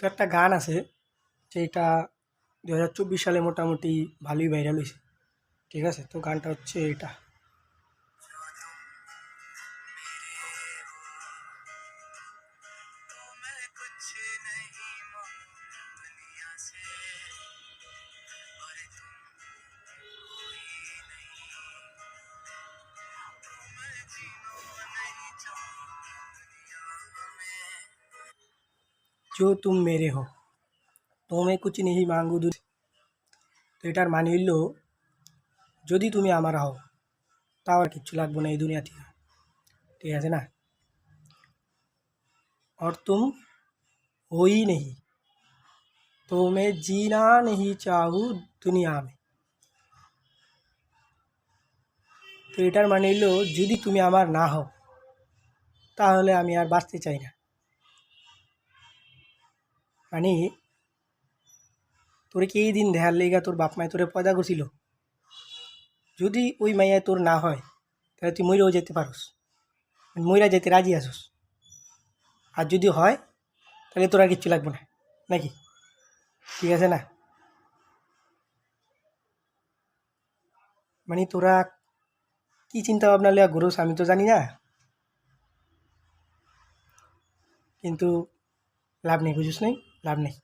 তো একটা গান আছে যেটা দু হাজার চব্বিশ সালে মোটামুটি ভালোই ভাইরাল হয়েছে ঠিক আছে তো গানটা হচ্ছে এটা मैं कुछ नहीं जो तुम মেরে হো তুমি কুচ নেহি মাঙ্গু দু তো এটার মানে হইল যদি তুমি আমার হও তাও আর কিচ্ছু লাগবে না এই দুনিয়া থেকে ঠিক আছে না और तुम हो ही नहीं तो मैं जीना नहीं चाहूँ দুনিয়া में তো এটার মানে হইল যদি তুমি আমার না হও তাহলে আমি আর বাঁচতে চাই না মানে তোরে কি এই দিন দেখার লেগা তোর বাপ মায় তোরে পয়দা করছিল? যদি ওই মাইয়ায় তোর না হয়, তাহলে তুই মইরাও যেতে পারোস। মইরা যেতে রাজি আসোস আর যদি হয়, তাহলে তোর আর কিচ্ছু লাগবে না। নাকি? ঠিক আছে না? মানে তোরা কি চিন্তা ভাবনা লেয়া ঘুরোস আমি তো জানি না। কিন্তু লাভ নেই, বুঝিস নেই? লাভ নেই